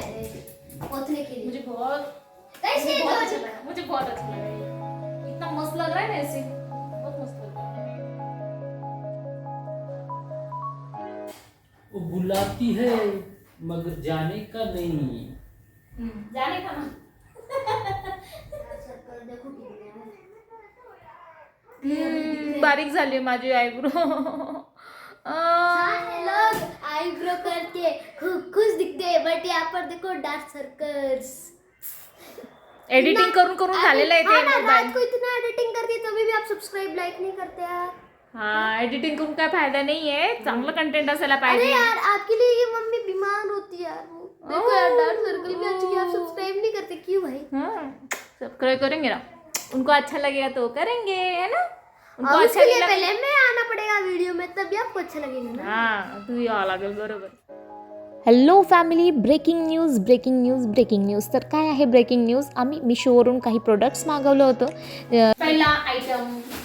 पोतने के लिए। मुझे बहुत कैसे मुझे बहुत अच्छा लगा मुझे बहुत अच्छा लगा इतना मस्त लग रहा है ना ऐसे। बहुत मस्त लग रहा है। वो बुलाती है मगर जाने का नहीं जाने का ना। कितने हैं। हम्म, बारीक झाली माझी आयब्रो आईब्रो करके खुश दिखते हैं बट यहाँ पर देखो डार्क सर्कल्स एडिटिंग करून करून झालेलं आहे हाँ ना, ते रात को इतना एडिटिंग करती तभी भी आप सब्सक्राइब लाइक नहीं करते यार। हा एडिटिंग करून काय फ़ायदा नाहीये चांगलं कंटेंट असायला अरे यार आपके लिए ये मम्मी बीमार होती है यार। देखो यार डार्क सर्कल भी अच्छी आप सब्सक्राइब नहीं करते क्यों भाई? सब्सक्राइब करेंगे ना। उनको अच्छा लगेगा तो करेंगे है ना? उनको अच्छा उसके लिए नहीं लगे पहले मैं पड़ेगा वीडियो में तभी आपको अच्छा लगेगा ना? हा तू यावं लागेल बरोबर। Hello family breaking news breaking news breaking news तर काय आहे ब्रेकिंग न्यूज आम्ही मिशोवरून काही प्रोडक्ट्स मागवलं होतं. अ, पहिला आयटम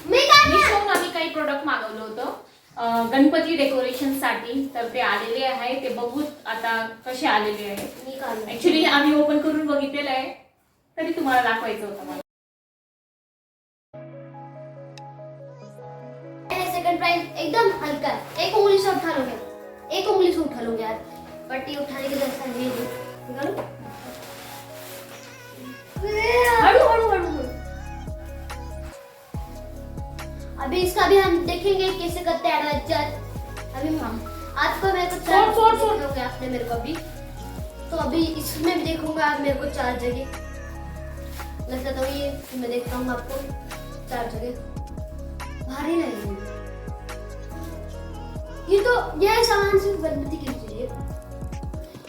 मैं काय मिशोहून आम्ही काही प्रोडक्ट मागवलं होतं. अं, गणपती डेकोरेशनसाठी. तर ते आलेले आहे ते बघू आता कसे आलेले आहे. निकालो ऍक्च्युली आम्ही ओपन करून बघितलेलं आहे. तरी तुम्हाला दाखवायचं होतं मला. प्राइस एकदम हल्का है। एक उंगली से उठा लोगे। एक उंगली से उठा लोगे यार। पट्टी उठाने के जैसा नहीं है। अभी इसका भी हम देखेंगे कैसे करते हैं एडवेंचर अभी हम आपको मेरे को चार फोड़, फोड़, फोड़। देखोगे आपने मेरे को अभी। तो अभी इसमें भी देखूँगा आप मेरे को चार जगह लगता तो ये मैं देखता हूँ आपको। चार जगह भारी लगेंगे। तो यह सामान सिर्फ गणपति के लिए। चाहिए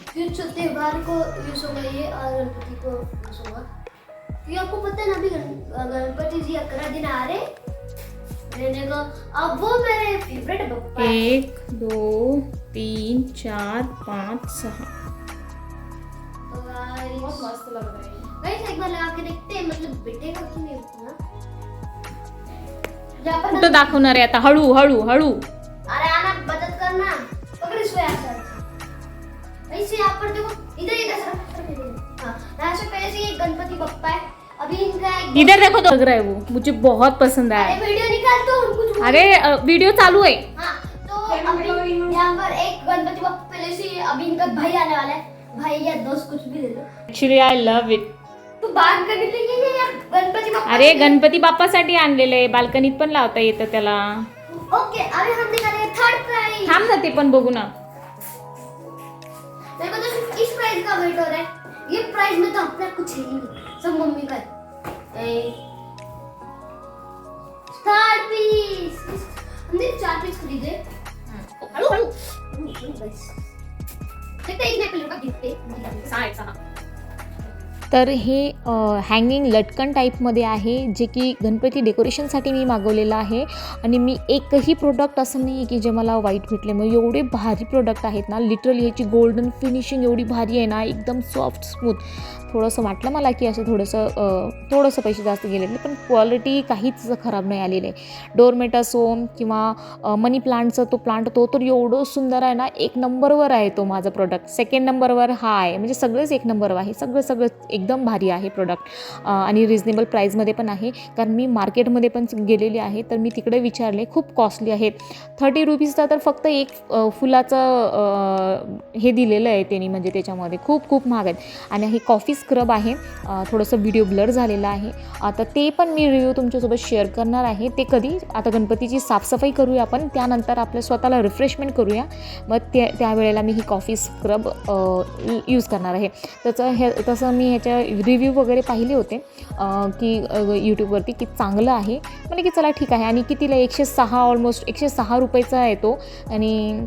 फिर जो त्योहार को यूज होगा ये और गणपति को यूज होगा। क्योंकि आपको पता है ना अभी गण- गणपति जी अकरा दिन आ रहे रहने को अब वो मेरे फेवरेट बप्पा। एक दो तीन चार पाच सहा तो guys, मस्त लग रहा है। guys, एक बार लगा के देखते हैं मतलब बेटेगा कि नहीं उतना कुठं दाखवणार आहे आता हळू हळू हळू। से ऐसे यहाँ पर देखो इधर इधर सर हाँ यहाँ से पहले से ये गणपति बप्पा है। अभी इनका इधर देखो तो लग रहा है वो मुझे बहुत पसंद अरे आया वीडियो निकाल तो कुछ अरे वीडियो चालू है। हाँ तो अभी यहाँ पर एक गणपति बप्पा पहले से अभी इनका भाई आने वाला है। भाई या दोस्त कुछ भी ले लो ऍक्च्युली आय लव्ह इट तो या गणपति बप्पा अरे गणपती बाप्पासाठी आणलेलं आहे बाल्कनीत पण लावता येतं त्याला. ओके अभी हम निकालेंगे थर्ड प्राइज थांब ना ते पण बघू ना. मेरे को तो सिर्फ़ इस प्राइस का वेट हो रहा है। ये प्राइस में तो अपना कुछ है ही नहीं। सब मम्मी का है। स्टार पीस हमने चार पीस खरीदे। हेलो। हळू देखते एक नहीं का गिफ्ट है। साइड आहे, सहा. तर हे हँगिंग लटकन टाईपमध्ये आहे जे की गणपती डेकोरेशनसाठी मी मागवलेलं आहे. आणि मी एकही प्रोडक्ट असं नाही आहे की जे मला वाईट भेटले. मग एवढे भारी प्रोडक्ट आहेत ना लिटरली ह्याची गोल्डन फिनिशिंग एवढी भारी आहे ना एकदम सॉफ्ट स्मूथ थोडंसं वाटलं मला की असं थोडंसं थोडंसं पैसे जास्त गेलेले पण क्वालिटी काहीच खराब नाही आलेली आहे. डोरमेट असो किंवा मनी प्लांटचा तो प्लांट तो तर एवढं सुंदर आहे ना एक नंबरवर आहे तो माझा प्रोडक्ट सेकंड नंबरवर हा आहे. म्हणजे सगळेच एक नंबरवर आहे. सगळं सगळं एकदम भारी आहे प्रोडक्ट आणि रिजनेबल प्राईजमध्ये पण आहे. कारण मी मार्केटमध्ये पण गेलेली आहे तर मी तिकडे विचारले खूप कॉस्टली आहेत. थर्टी रुपीजचा तर फक्त एक फुलाचं हे दिलेलं आहे त्यांनी म्हणजे त्याच्यामध्ये खूप खूप महाग आहेत. आणि हे कॉफी स्क्रब आहे. थोडंसं व्हिडिओ ब्लर झालेलं आहे. आता ते पण मी रिव्ह्यू तुमच्यासोबत शेअर करणार आहे. ते कधी? आता गणपतीची साफसफाई करूया आपण. त्यानंतर आपल्या स्वतःला रिफ्रेशमेंट करूया. मग त्या त्यावेळेला मी ही कॉफी स्क्रब यूज करणार आहे. त्याचं हे तसं मी ह्याच्या रिव्ह्यू वगैरे पाहिले होते. की यूट्यूबवरती की चांगलं आहे. म्हणजे की चला ठीक आहे. आणि कितीला? एकशे सहा ऑलमोस्ट एकशे सहा रुपयेचा येतो आणि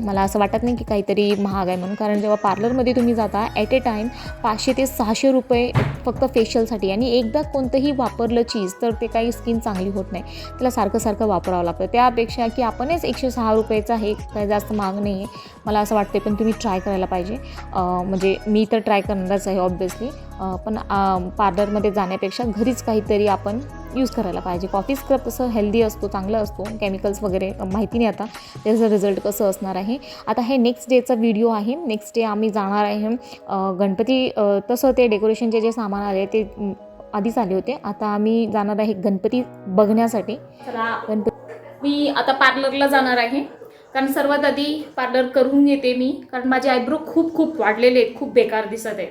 मला असं वाटत नाही की काहीतरी महाग आहे म्हणून कारण जेव्हा पार्लरमध्ये तुम्ही जाता ॲट ए टाईम पाचशे ते सहाशे रुपये फक्त फेशियलसाठी आणि एकदा कोणतंही वापरलं चीज तर ते काही स्किन चांगली होत नाही. त्याला सारखं सारखं वापरावं लागतं. त्यापेक्षा की आपणच एकशे सहा रुपयेचा हे काही जास्त महाग नाही आहे. मला असं वाटते पण तुम्ही ट्राय करायला पाहिजे. म्हणजे मी तर ट्राय करणारच आहे ऑब्वियसली पण पार्लरमध्ये जाण्यापेक्षा घरीच काहीतरी आपण यूज करायला पाहिजे. कॉफी स्क्रब तसं हेल्दी असतो चांगला असतो केमिकल्स वगैरे माहिती नाही आता त्याचं रिझल्ट कसं असणार आहे. आता हे नेक्स्ट डेचा व्हिडिओ आहे. नेक्स्ट डे आम्ही जाणार आहे गणपती तसं ते डेकोरेशनचे जे सामान आले ते आधीच आले होते. आता आम्ही जाणार आहे गणपती बघण्यासाठी. गणपती मी आता पार्लरला जाणार आहे. कारण सर्वात आधी पार्लर करून घेते मी. कारण माझे आयब्रो खूप खूप वाढलेले आहेत. खूप बेकार दिसत आहे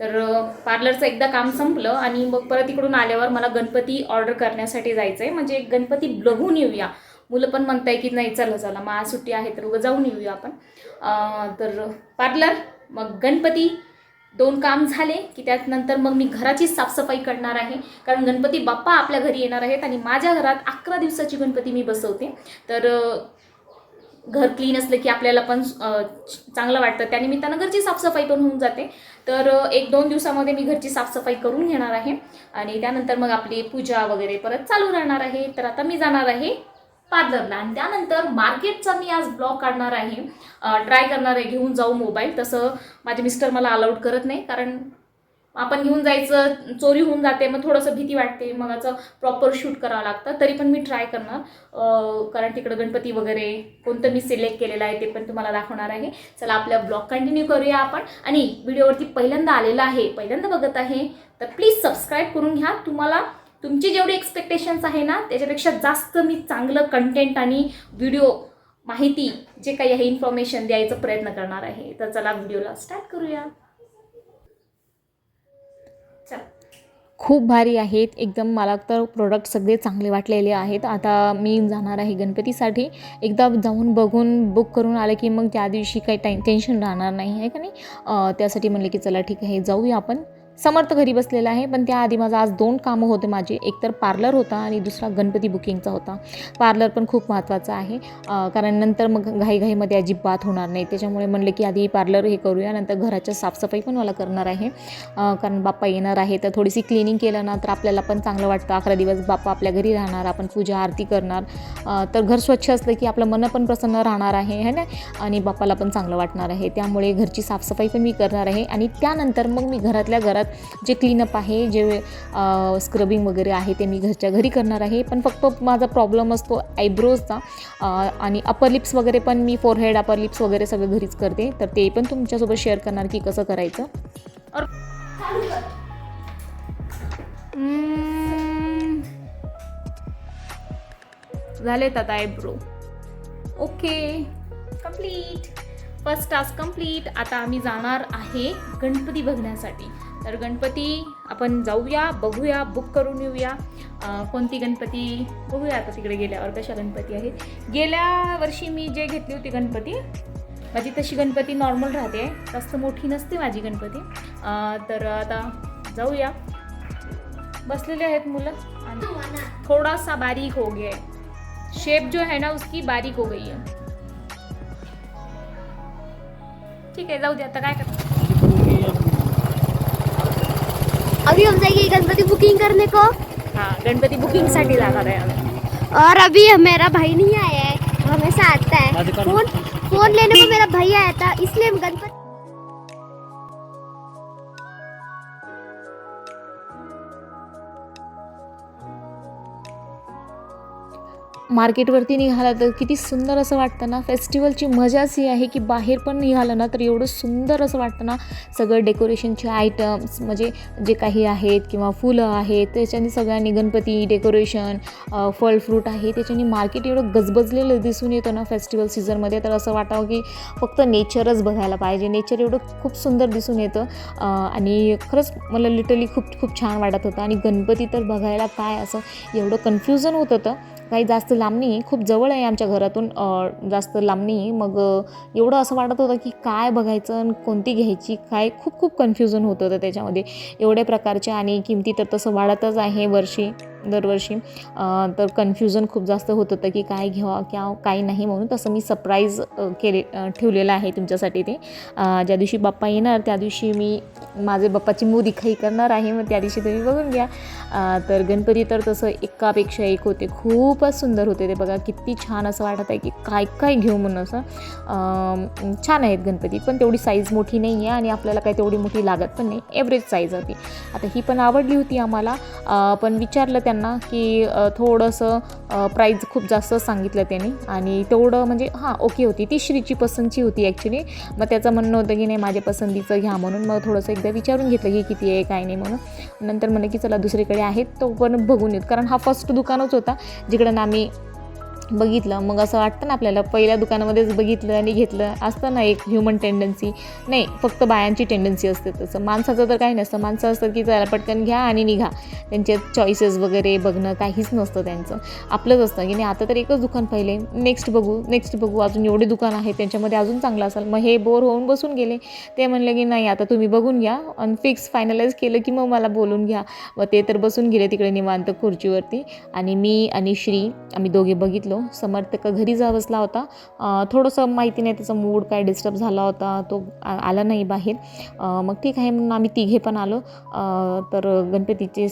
तर पार्लरचं एकदा काम संपलं आणि मग परत इकडून आल्यावर मला गणपती ऑर्डर करण्यासाठी जायचं आहे म्हणजे गणपती बघून येऊया. मुलं पण म्हणताय की नाही चला चला मग आज सुट्टी आहे तर उगं जाऊन येऊया आपण. तर पार्लर मग गणपती दोन काम झाले की त्यानंतर मग मी घराची साफसफाई करणार आहे. कारण गणपती बाप्पा आपल्या घरी येणार आहेत आणि माझ्या घरात अकरा दिवसाची गणपती मी बसवते. तर घर क्लीन असलं की आपल्याला पण चांगलं वाटतं. त्यानिमित्तानं घरची साफसफाई पण होऊन जाते. तर एक दोन दिवसामध्ये मी घरची साफसफाई करून घेणार आहे. आणि त्यानंतर मग आपली पूजा वगैरे परत चालू राहणार आहे. तर आता मी जाणार आहे पार्लरला. आणि त्यानंतर मार्केटचा मी आज ब्लॉग काढणार आहे. ट्राय करणार आहे घेऊन जाऊ मोबाईल. तसं माझे मिस्टर मला अलाउड करत नाही. कारण आपण घेऊन जायचं चोरी होऊन जाते मग थोडंसं भीती वाटते मग असं प्रॉपर शूट करावं लागतं तरी पण मी ट्राय करणार. कारण तिकडं गणपती वगैरे कोणतं मी सिलेक्ट केलेलं आहे ते पण तुम्हाला दाखवणार आहे. चला आपला ब्लॉग कंटिन्यू करूया आपण. आणि व्हिडिओवरती पहिल्यांदा आलेला आहे पहिल्यांदा बघत आहे तर प्लीज सबस्क्राईब करून घ्या. तुम्हाला तुमची जेवढी एक्सपेक्टेशन्स आहे ना त्याच्यापेक्षा जास्त मी चांगलं कंटेंट आणि व्हिडिओ माहिती जे काही आहे इन्फॉर्मेशन द्यायचा प्रयत्न करणार आहे. तर चला व्हिडिओला स्टार्ट करूया. खूप भारी आहेत. एकदम मला तर प्रोडक्ट सगळे चांगले वाटलेले आहेत. आता मी जाणार आहे गणपतीसाठी. एकदा जाऊन बघून बुक करून आलं की मग त्या दिवशी काही टाईम टेन्शन राहणार नाही आहे का नाही? त्यासाठी म्हणले की चला ठीक आहे जाऊया आपण. समर्थ घरी बसलेला आहे. पण त्याआधी माझं आज दोन कामं होते माझे. एक तर पार्लर होता आणि दुसरा गणपती बुकिंगचा होता. पार्लर पण खूप महत्त्वाचं आहे. कारण नंतर मग घाईघाईमध्ये अजिबात होणार नाही. त्याच्यामुळे म्हणलं की आधी पार्लर हे करूया नंतर घराच्या साफसफाई पण मला करणार आहे. कारण बाप्पा येणार आहे तर थोडीशी क्लिनिंग केलं ना तर आपल्याला पण चांगलं वाटतं. अकरा दिवस बाप्पा आपल्या घरी राहणार आपण पूजा आरती करणार. तर घर स्वच्छ असलं की आपलं मन पण प्रसन्न राहणार आहे है ना? आणि बाप्पाला पण चांगलं वाटणार आहे. त्यामुळे घरची साफसफाई पण मी करणार आहे. आणि त्यानंतर मग मी घरातल्या घरात जे क्लीनअप आहे जे स्क्रबिंग वगैरे आहे ते मी घरच्या घरी करणार आहे. पण फक्त माझा प्रॉब्लेम असतो आयब्रोजचा आणि अपर लिप्स वगैरे पण मी फोरहेड अपर लिप्स वगैरे सगळं घरीच करते. तर ते पण तुमच्यासोबत शेअर करणार की कसं करायचं. झालेत आता eyebrow okay complete first task complete आता आम्ही जाणार आहे गणपती बघण्यासाठी. तर गणपती आपण जाऊया बघूया बुक करून येऊया. कोणती गणपती? बघूया आता तिकडे गेल्यावर कशा गणपती आहेत. गेल्या वर्षी मी जे घेतली होती गणपती माझी तशी गणपती नॉर्मल राहते. जास्त मोठी नसते माझी गणपती. तर आता जाऊया. बसलेले आहेत मुलं. आणि थोडासा बारीक हो गया है. शेप जो है ना उसकी बारीक हो गई है. ठीक आहे जाऊ दे आता काय करतो अभी हम जाएँगे गणपति बुकिंग करने को। हाँ गणपति बुकिंग साठी जाणार आहे आम्ही और अभी मेरा भाई नहीं आया है हमेशा आता है। फ़ोन फ़ोन लेने को मेरा भाई आया था इसलिए हम गणपति मार्केटवरती निघाला तर किती सुंदर असं वाटतं ना. फेस्टिवलची मजाच ही आहे की बाहेर पण निघालं ना तर एवढं सुंदर असं वाटतं ना. सगळं डेकोरेशनचे आयटम्स म्हणजे जे काही आहेत किंवा फुलं आहेत त्याच्याने सगळ्यांनी गणपती डेकोरेशन फळ फ्रूट आहे त्याच्याने मार्केट एवढं गजबजलेलं दिसून येतं ना फेस्टिवल सीझनमध्ये. तर असं वाटावं की फक्त नेचरच बघायला पाहिजे. नेचर एवढं खूप सुंदर दिसून येतं. आणि खरंच मला लिटरली खूप खूप छान वाटत होतं. आणि गणपती तर बघायला काय असं एवढं कन्फ्युजन होत होतं. काही जास्त लांब नाही खूप जवळ आहे आमच्या घरातून जास्त लांब नाही मग एवढं असं वाटत होतं की काय बघायचं आणि कोणती घ्यायची? काय खूप खूप कन्फ्युजन होत होतं त्याच्यामध्ये. एवढ्या प्रकारच्या आणि किमती तर तसं वाढतच आहे वर्षी. दरवर्षी. तर कन्फ्युजन खूप जास्त होत होतं की काय घ्यावा क्या काय नाही म्हणून तसं मी सरप्राईज केले ठेवलेलं आहे तुमच्यासाठी ते. ज्या दिवशी बाप्पा येणार त्या दिवशी मी माझे बाप्पाची मोदी खाई करणार आहे मग त्या दिवशी तुम्ही बघून घ्या. तर गणपती तर तसं एकापेक्षा एक होते. खूपच सुंदर होते ते बघा. किती छान असं वाटत आहे की काय काय घेऊ म्हणून असं. छान आहेत गणपती पण तेवढी साईज मोठी नाही आहे आणि आपल्याला काय तेवढी मोठी लागत पण नाही. एव्हरेज साईज होती. आता ही पण आवडली होती आम्हाला. पण विचारलं त्यांना की थोडंसं प्राईज खूप जास्त सांगितलं त्यांनी. आणि तेवढं म्हणजे हां ओके होती. ती श्रीची पसंतची होती ॲक्च्युली मग त्याचं म्हणणं होतं की नाही माझ्या पसंतीचं घ्या म्हणून. मग थोडंसं एकदा विचारून घेतलं की किती आहे काय नाही म्हणून. नंतर म्हणलं की चला दुसरीकडे आहेत तो पण बघून येत. कारण हा फर्स्ट दुकानच होता जिकडं ना आम्ही बघितलं. मग असं वाटतं ना आपल्याला पहिल्या दुकानामध्येच बघितलं आणि घेतलं. असतं ना एक ह्युमन टेंडन्सी नाही फक्त बायांची टेंडन्सी असते तसं. माणसाचं तर काही नसतं. माणसं असतं की चला पटकन घ्या आणि निघा. त्यांचे चॉईसेस वगैरे बघणं काहीच नसतं त्यांचं. आपलंच असतं. की नाही आता तर एकच दुकान पाहिले. नेक्स्ट बघू नेक्स्ट बघू. अजून एवढे दुकान आहे त्यांच्यामध्ये अजून चांगलं असेल. मग हे बोर होऊन बसून गेले. ते म्हणले की नाही आता तुम्ही बघून घ्या. आणि फिक्स फायनलाईज केलं की मग मला बोलून घ्या. मग ते तर बसून गेले तिकडे निवांत खुर्चीवरती. आणि मी आणि श्री आम्ही दोघे बघितलो. समर्थ का घरी जा बसला होता थोडंसं माहिती नाही त्याचा मूड काय डिस्टर्ब झाला होता तो आ- आला नाही बाहेर. मग ठीक आहे म्हणून आम्ही तिघे पण आलो. तर गणपतीचे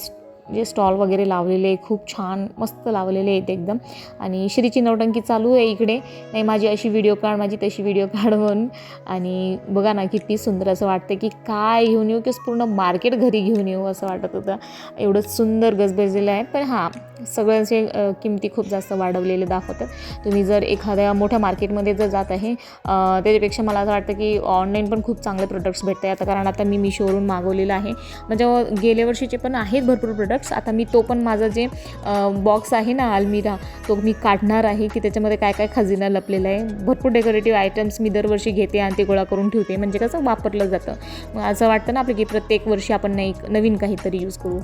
जे स्टॉल वगैरे लावलेले खूप छान मस्त लावलेले आहेत एकदम. आणि श्रीची नौटंकी चालू आहे इकडे. नाही माझी अशी व्हिडिओ काढ माझी तशी व्हिडिओ काढ म्हणून आणि बघा ना किती सुंदर असं वाटतं की काय घेऊन येऊ की पूर्ण मार्केट घरी घेऊन येऊ असं वाटत होतं. एवढं सुंदर गजबजलेलं आहे. पण हां सगळ्यांचे किमती खूप जास्त वाढवलेले दाखवतात. तुम्ही जर एखाद्या मोठ्या मार्केटमध्ये जर जात आहे त्याच्यापेक्षा मला असं वाटतं की ऑनलाईन पण खूप चांगले प्रोडक्ट्स भेटतात आता कारण आता मी मिशोवरून मागवलेलं आहे. म्हणजे गेल्या वर्षीचे पण आहेत भरपूर प्रोडक्ट प्रोडक्ट्स आता मी तो पण माझा जे बॉक्स आहे ना आलमिरा तो मी काढणार आहे की त्याच्यामध्ये काय काय खजिना लपलेला आहे. भरपूर डेकोरेटिव्ह आयटम्स मी दरवर्षी घेते आणि ते गोळा करून ठेवते. म्हणजे कसं वापरलं जातं. मग असं वाटतं ना आपलं की प्रत्येक वर्षी आपण नाही नवीन काहीतरी यूज करू.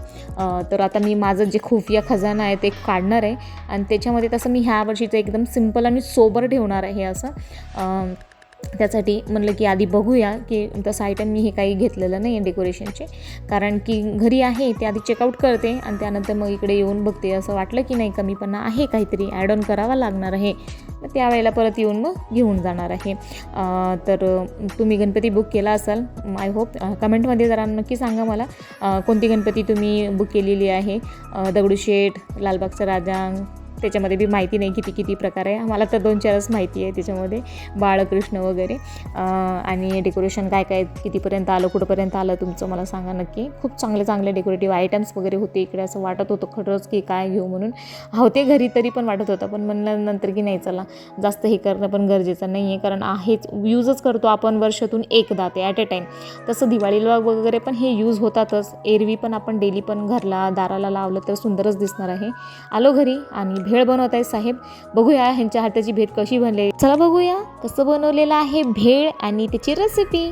तर आता मी माझं जे खुफिया खजाना आहे ते काढणार आहे. आणि त्याच्यामध्ये तसं मी ह्या वर्षीचं एकदम सिंपल आणि सोबर ठेवणार आहे असं. त्यासाठी म्हणलं की आधी बघूया की तसं आयटम मी हे काही घेतलेलं नाही आहे डेकोरेशनचे कारण की घरी आहे ते आधी चेकआउट करते आणि त्यानंतर मग इकडे येऊन बघते. असं वाटलं की नाही कमीपणा आहे काहीतरी ॲड ऑन करावा लागणार आहे. तर त्यावेळेला परत येऊन मग घेऊन जाणार आहे. तर तुम्ही गणपती बुक केला असाल आय होप कमेंटमध्ये जरा नक्की सांगा मला कोणती गणपती तुम्ही बुक केलेली आहे? दगडूशेठ लालबागचा राजा त्याच्यामध्ये बी माहिती नाही किती किती प्रकार आहे. मला तर दोन चारच माहिती आहे त्याच्यामध्ये. बाळकृष्ण वगैरे. आणि डेकोरेशन काय काय कितीपर्यंत आलं कुठंपर्यंत आलं तुमचं मला सांगा नक्की. खूप चांगले चांगले डेकोरेटिव्ह आयटम्स वगैरे होते इकडे. असं वाटत होतं खरंच की काय घेऊ म्हणून. होते घरी तरी पण वाटत होतं. पण म्हणलं नंतर की नाही चला. जास्त हे करणं पण गरजेचं नाही आहे. कारण आहेच यूजच करतो आपण वर्षातून एकदा ते ॲट अ टाईम तसं दिवाळीला वगैरे पण हे यूज होतातच. एरवी पण आपण डेली पण घरला दाराला लावलं तर सुंदरच दिसणार आहे. आलो घरी आणि भेळ बनवत आहे साहेब. बघूया ह्यांच्या हाताची भेट कशी बनली चला बघूया. कसं बनवलेलं आहे भेळ आणि त्याची रेसिपी